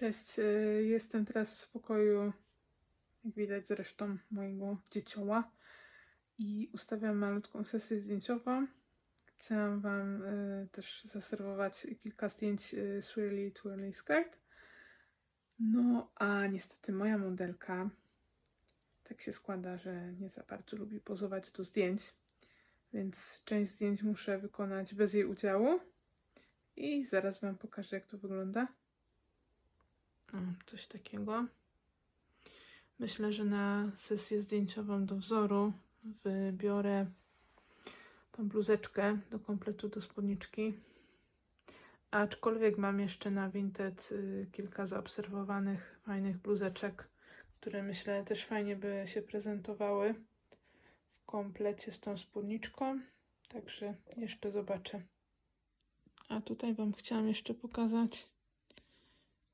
Cześć, y, jestem teraz w pokoju, jak widać zresztą, mojego dziecioła i ustawiam malutką sesję zdjęciową. Chciałam Wam y, też zaserwować kilka zdjęć y, Swirly Twirly Skirt. No, a niestety moja modelka tak się składa, że nie za bardzo lubi pozować do zdjęć, więc część zdjęć muszę wykonać bez jej udziału i zaraz Wam pokażę, jak to wygląda. Coś takiego. Myślę, że na sesję zdjęciową do wzoru wybiorę tą bluzeczkę do kompletu do spódniczki. Aczkolwiek mam jeszcze na Vinted y, kilka zaobserwowanych fajnych bluzeczek, które myślę też fajnie by się prezentowały w komplecie z tą spódniczką. Także jeszcze zobaczę. A tutaj Wam chciałam jeszcze pokazać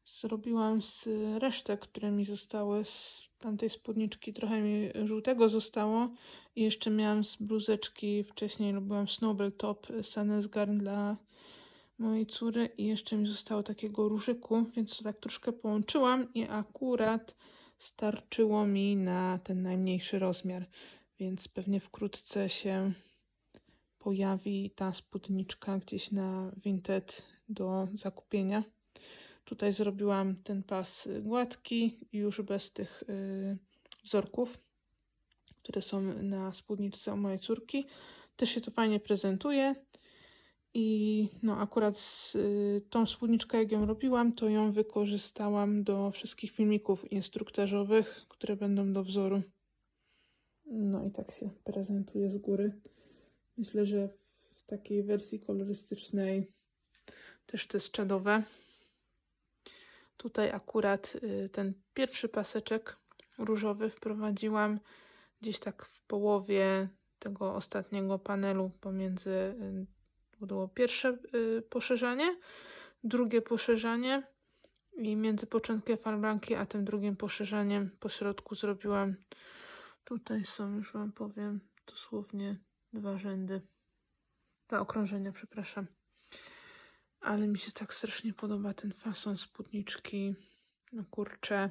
zrobiłam z resztek, które mi zostały z tamtej spódniczki. Trochę mi żółtego zostało. I jeszcze miałam z bluzeczki wcześniej robiłam Snowbell Top Sanesgarn dla mojej córy i jeszcze mi zostało takiego różyku, więc to tak troszkę połączyłam i akurat starczyło mi na ten najmniejszy rozmiar, więc pewnie wkrótce się pojawi ta spódniczka gdzieś na Vinted do zakupienia. Tutaj zrobiłam ten pas gładki, już bez tych y, wzorków, które są na spódniczce u mojej córki. Też się to fajnie prezentuje. I no akurat z, y, tą spódniczkę, jak ją robiłam, to ją wykorzystałam do wszystkich filmików instruktażowych, które będą do wzoru. No i tak się prezentuje z góry. Myślę, że w takiej wersji kolorystycznej też to jest czadowe. Tutaj akurat y, ten pierwszy paseczek różowy wprowadziłam gdzieś tak w połowie tego ostatniego panelu pomiędzy y, było pierwsze y, poszerzanie, drugie poszerzanie i między początkiem farblanki a tym drugim poszerzaniem po środku zrobiłam tutaj są już wam powiem dosłownie dwa rzędy dwa okrążenia, przepraszam ale mi się tak strasznie podoba ten fason spódniczki. No kurczę.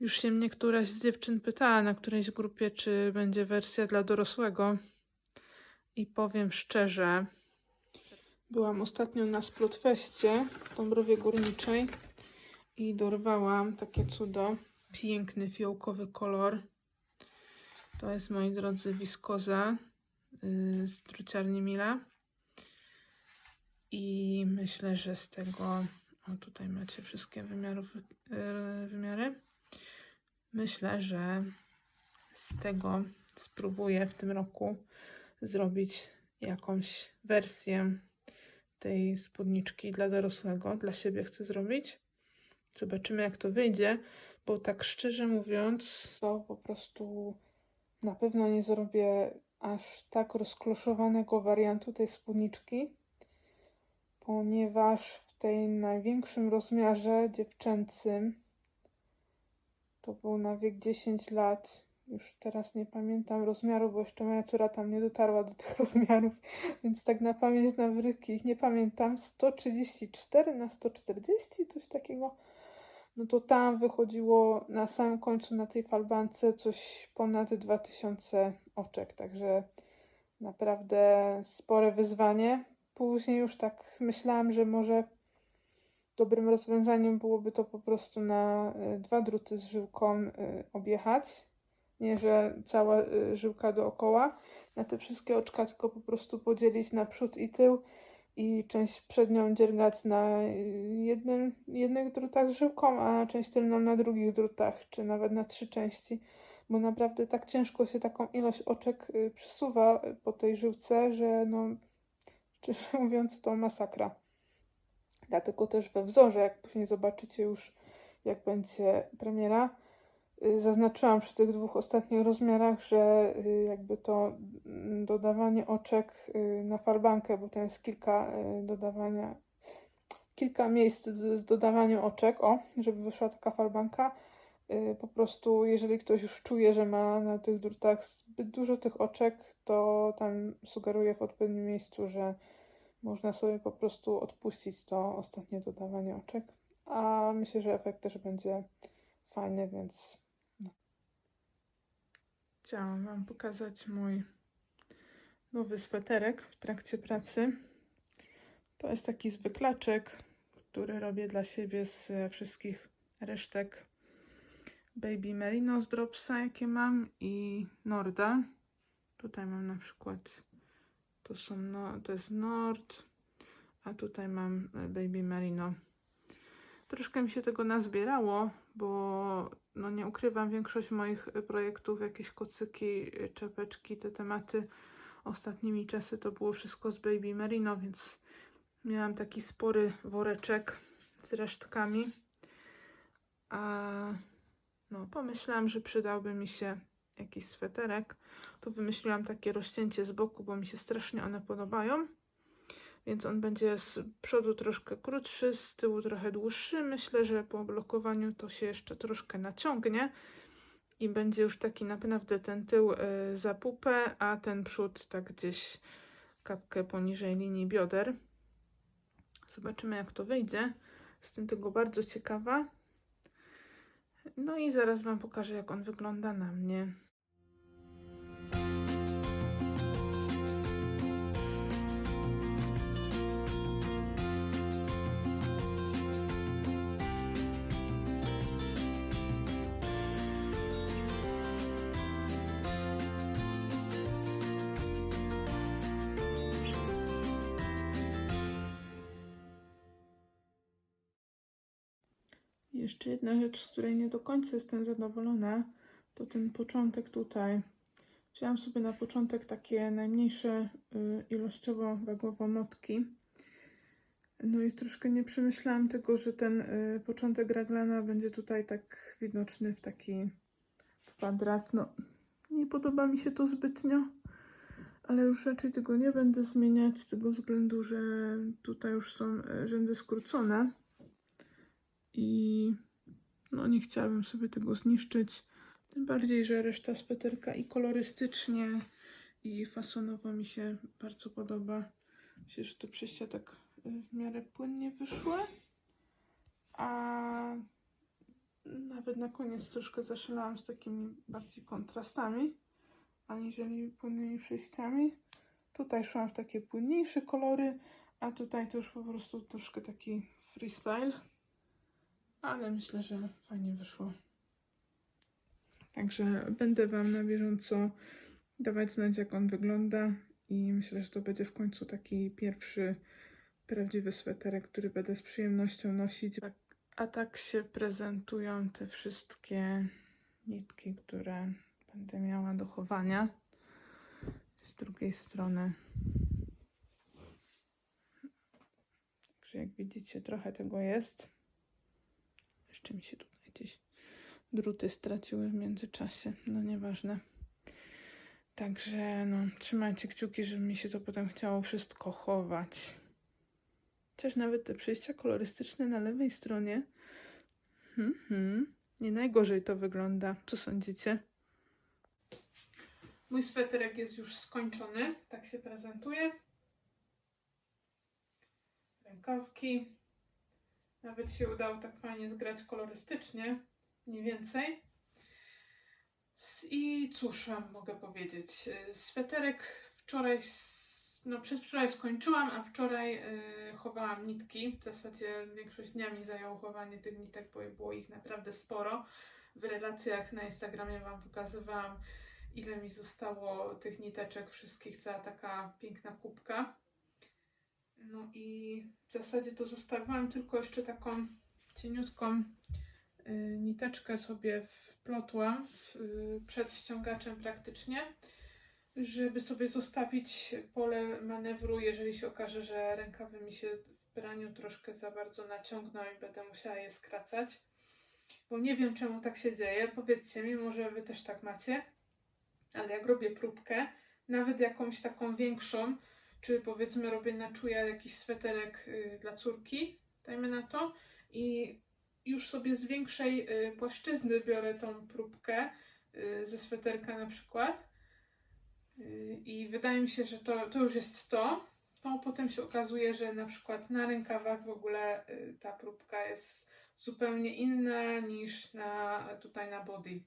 Już się mnie któraś z dziewczyn pytała na którejś grupie, czy będzie wersja dla dorosłego. I powiem szczerze, byłam ostatnio na Splotfeście w Dąbrowie Górniczej i dorwałam takie cudo. Piękny fiołkowy kolor. To jest, moi drodzy, wiskoza yy, z druciarni Mila. I myślę, że z tego, o tutaj macie wszystkie wymiarów, yy, wymiary. Myślę, że z tego spróbuję w tym roku zrobić jakąś wersję tej spódniczki dla dorosłego. Dla siebie chcę zrobić. Zobaczymy, jak to wyjdzie, bo tak szczerze mówiąc, to po prostu na pewno nie zrobię aż tak rozkloszowanego wariantu tej spódniczki ponieważ w tej największym rozmiarze dziewczęcym to był na wiek 10 lat. Już teraz nie pamiętam rozmiaru, bo jeszcze moja córa tam nie dotarła do tych rozmiarów, więc tak na pamięć na wryki nie pamiętam. 134 na 140, coś takiego. No to tam wychodziło na samym końcu na tej falbance coś ponad 2000 oczek, także naprawdę spore wyzwanie później już tak myślałam, że może dobrym rozwiązaniem byłoby to po prostu na y, dwa druty z żyłką y, objechać. Nie, że cała y, żyłka dookoła na te wszystkie oczka, tylko po prostu podzielić na przód i tył i część przednią dziergać na jednym, jednych drutach z żyłką, a część tylną na drugich drutach, czy nawet na trzy części, bo naprawdę tak ciężko się taką ilość oczek przesuwa po tej żyłce, że no Szczerze mówiąc, to masakra. Dlatego też we wzorze, jak później zobaczycie już, jak będzie premiera, y, zaznaczyłam przy tych dwóch ostatnich rozmiarach, że y, jakby to mm, dodawanie oczek y, na farbankę, bo tam jest kilka dodawania, kilka miejsc z dodawaniem oczek, o, żeby wyszła taka farbanka. Po prostu, jeżeli ktoś już czuje, że ma na tych drutach zbyt dużo tych oczek, to tam sugeruję w odpowiednim miejscu, że można sobie po prostu odpuścić to ostatnie dodawanie oczek. a myślę, że efekt też będzie fajny, więc no. Chciałam Wam pokazać mój nowy sweterek w trakcie pracy. To jest taki zwyklaczek, który robię dla siebie z wszystkich resztek Baby Merino z Dropsa, jakie mam i Norda. Tutaj mam na przykład, to są, no, to jest Nord, a tutaj mam e, Baby Merino. Troszkę mi się tego nazbierało, bo no nie ukrywam, większość moich e, projektów, jakieś kocyki, e, czepeczki, te tematy ostatnimi czasy to było wszystko z Baby Merino, więc miałam taki spory woreczek z resztkami. A no, pomyślałam, że przydałby mi się jakiś sweterek. Tu wymyśliłam takie rozcięcie z boku, bo mi się strasznie one podobają. Więc on będzie z przodu troszkę krótszy, z tyłu trochę dłuższy. Myślę, że po blokowaniu to się jeszcze troszkę naciągnie i będzie już taki naprawdę ten tył y, za pupę, a ten przód tak gdzieś kapkę poniżej linii bioder. Zobaczymy jak to wyjdzie. Jestem tego bardzo ciekawa. No i zaraz Wam pokażę jak on wygląda na mnie. Jeszcze jedna rzecz, z której nie do końca jestem zadowolona, to ten początek tutaj. Wzięłam sobie na początek takie najmniejsze y, ilościowo wagowo notki. No i troszkę nie przemyślałam tego, że ten y, początek raglana będzie tutaj tak widoczny w taki kwadrat. No, nie podoba mi się to zbytnio, ale już raczej tego nie będę zmieniać z tego względu, że tutaj już są y, rzędy skrócone i no nie chciałabym sobie tego zniszczyć. Tym bardziej, że reszta sweterka i kolorystycznie i fasonowo mi się bardzo podoba. Myślę, że te przejścia tak y, w miarę płynnie wyszły. A nawet na koniec troszkę zaszalałam z takimi bardziej kontrastami, aniżeli płynnymi przejściami. Tutaj szłam w takie płynniejsze kolory, a tutaj to już po prostu troszkę taki freestyle ale myślę, że fajnie wyszło. Także będę Wam na bieżąco dawać znać, jak on wygląda i myślę, że to będzie w końcu taki pierwszy prawdziwy sweterek, który będę z przyjemnością nosić. Tak, a tak się prezentują te wszystkie nitki, które będę miała do chowania. Z drugiej strony. Także jak widzicie, trochę tego jest. Jeszcze mi się tutaj gdzieś druty straciły w międzyczasie. No nieważne. Także no, trzymajcie kciuki, żeby mi się to potem chciało wszystko chować. Chociaż nawet te przejścia kolorystyczne na lewej stronie. Hmm, hmm, nie najgorzej to wygląda. Co sądzicie? Mój sweterek jest już skończony. Tak się prezentuje. Rękawki. Nawet się udało tak fajnie zgrać kolorystycznie, mniej więcej. I cóż Wam mogę powiedzieć? Y, Sweterek wczoraj, no przedwczoraj skończyłam, a wczoraj y, chowałam nitki. W zasadzie większość dnia mi zajęło chowanie tych nitek, bo było ich naprawdę sporo. W relacjach na Instagramie Wam pokazywałam, ile mi zostało tych niteczek wszystkich, cała taka piękna kubka. No i w zasadzie to zostawiłam tylko jeszcze taką cieniutką y, niteczkę sobie wplotłam y, przed ściągaczem praktycznie, żeby sobie zostawić pole manewru, jeżeli się okaże, że rękawy mi się w praniu troszkę za bardzo naciągną i będę musiała je skracać. Bo nie wiem czemu tak się dzieje, powiedzcie mi, może wy też tak macie, ale jak robię próbkę, nawet jakąś taką większą, czy powiedzmy robię na czuja jakiś sweterek y, dla córki, dajmy na to, i już sobie z większej y, płaszczyzny biorę tą próbkę y, ze sweterka na przykład i wydaje mi się, że to, to już jest to, to potem się okazuje, że na przykład na rękawach w ogóle ta próbka jest zupełnie inne niż na, tutaj na body.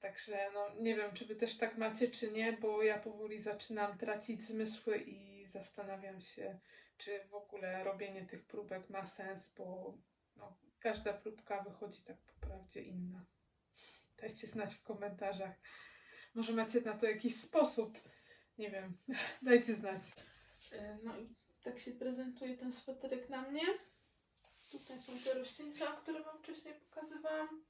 Także no, nie wiem, czy wy też tak macie, czy nie, bo ja powoli zaczynam tracić zmysły i zastanawiam się, czy w ogóle robienie tych próbek ma sens, bo no, każda próbka wychodzi tak po prawdzie inna. Dajcie znać w komentarzach. Może macie na to jakiś sposób. Nie wiem, dajcie znać. E, No i tak się prezentuje ten sweterek na mnie. Tutaj są te roślinka, które Wam wcześniej pokazywałam.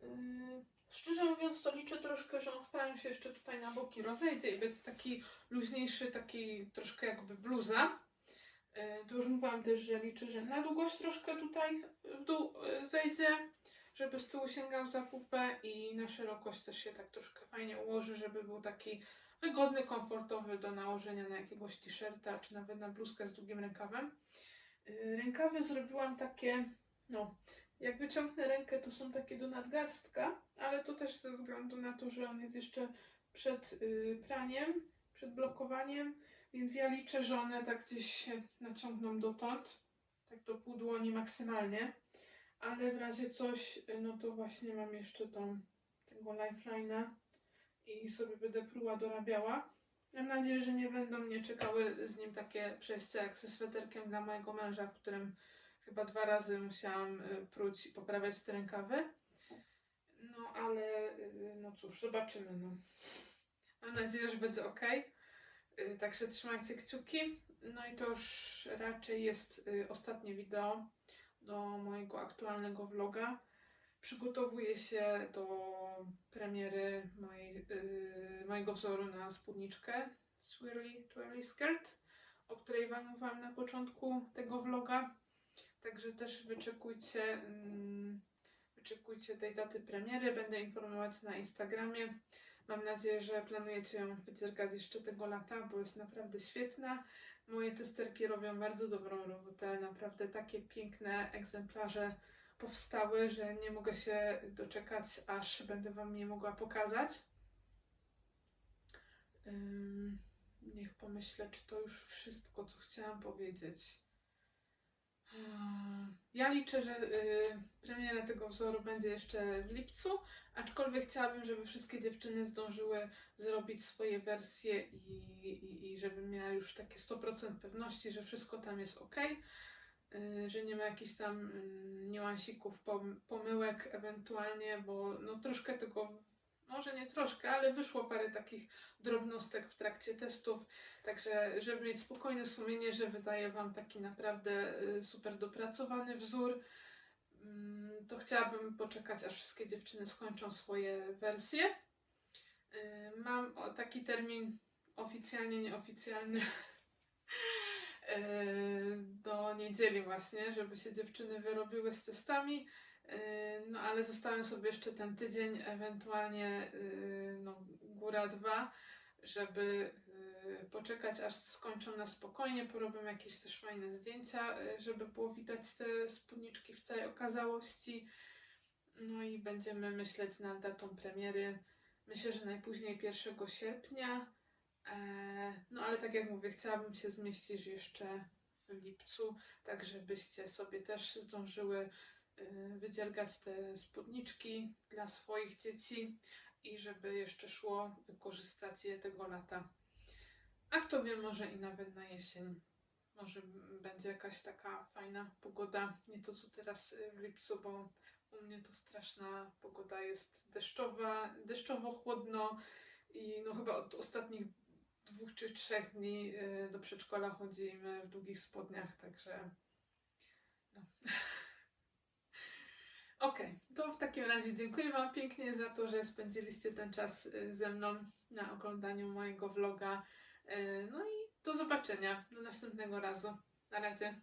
Yy, Szczerze mówiąc, to liczę troszkę, że on w się jeszcze tutaj na boki rozejdzie i będzie taki luźniejszy, taki troszkę jakby bluza. Yy, To już mówiłam też, że liczę, że na długość troszkę tutaj w dół yy, zejdzie, żeby z tyłu sięgał za pupę i na szerokość też się tak troszkę fajnie ułoży, żeby był taki wygodny, komfortowy do nałożenia na jakiegoś t-shirta, czy nawet na bluzkę z długim rękawem. Yy, Rękawy zrobiłam takie, no, jak wyciągnę rękę, to są takie do nadgarstka, ale to też ze względu na to, że on jest jeszcze przed yy, praniem, przed blokowaniem, więc ja liczę, że one tak gdzieś się naciągną dotąd, tak do pół dłoni maksymalnie, ale w razie coś, yy, no to właśnie mam jeszcze tą, tego lifeline'a i sobie będę próba dorabiała. Mam nadzieję, że nie będą mnie czekały z nim takie przejścia jak ze sweterkiem dla mojego męża, w którym chyba dwa razy musiałam y, pruć i poprawiać te rękawy. No ale y, no cóż, zobaczymy. No. Mam nadzieję, że będzie ok. Także trzymajcie kciuki. No i to już raczej jest y, ostatnie wideo do mojego aktualnego vloga. Przygotowuję się do premiery mojej, y, mojego wzoru na spódniczkę Swirly Twirly Skirt, o której Wam mówiłam na początku tego vloga. Także też wyczekujcie, mm, wyczekujcie tej daty premiery. Będę informować na Instagramie. Mam nadzieję, że planujecie ją wydziergać jeszcze tego lata, bo jest naprawdę świetna. Moje testerki robią bardzo dobrą robotę. Naprawdę takie piękne egzemplarze powstały, że nie mogę się doczekać, aż będę Wam je mogła pokazać. Niech pomyślę, czy to już wszystko, co chciałam powiedzieć. Ja liczę, że y, premiera tego wzoru będzie jeszcze w lipcu, aczkolwiek chciałabym, żeby wszystkie dziewczyny zdążyły zrobić swoje wersje i, i, i żebym miała już takie 100% pewności, że wszystko tam jest ok, że nie ma jakichś tam y, niuansików, pom, pomyłek ewentualnie, bo no troszkę tego, może nie troszkę, ale wyszło parę takich drobnostek w trakcie testów, Także, żeby mieć spokojne sumienie, że wydaję Wam taki naprawdę y, super dopracowany wzór, mm, to chciałabym poczekać, aż wszystkie dziewczyny skończą swoje wersje. Y, Mam taki termin oficjalnie, nieoficjalny y, do niedzieli właśnie, żeby się dziewczyny wyrobiły z testami. Y, No ale zostawiam sobie jeszcze ten tydzień, ewentualnie y, no, góra dwa, żeby y, poczekać aż skończą na spokojnie, porobią jakieś też fajne zdjęcia, żeby było widać te spódniczki w całej okazałości. No i będziemy myśleć nad datą premiery. Myślę, że najpóźniej 1 sierpnia. No ale tak jak mówię, chciałabym się zmieścić jeszcze w lipcu, tak żebyście sobie też zdążyły wydziergać te spódniczki dla swoich dzieci i żeby jeszcze szło wykorzystać je tego lata. A kto wie, może i nawet na jesień. Może będzie jakaś taka fajna pogoda, nie to co teraz y, w lipcu, bo u mnie to straszna pogoda jest deszczowa, deszczowo chłodno i no chyba od ostatnich dwóch czy trzech dni y, do przedszkola chodzimy w długich spodniach, także no. Okej, to w takim razie dziękuję Wam pięknie za to, że spędziliście ten czas y, ze mną na oglądaniu mojego vloga. Y, No i do zobaczenia do następnego razu. Na razie.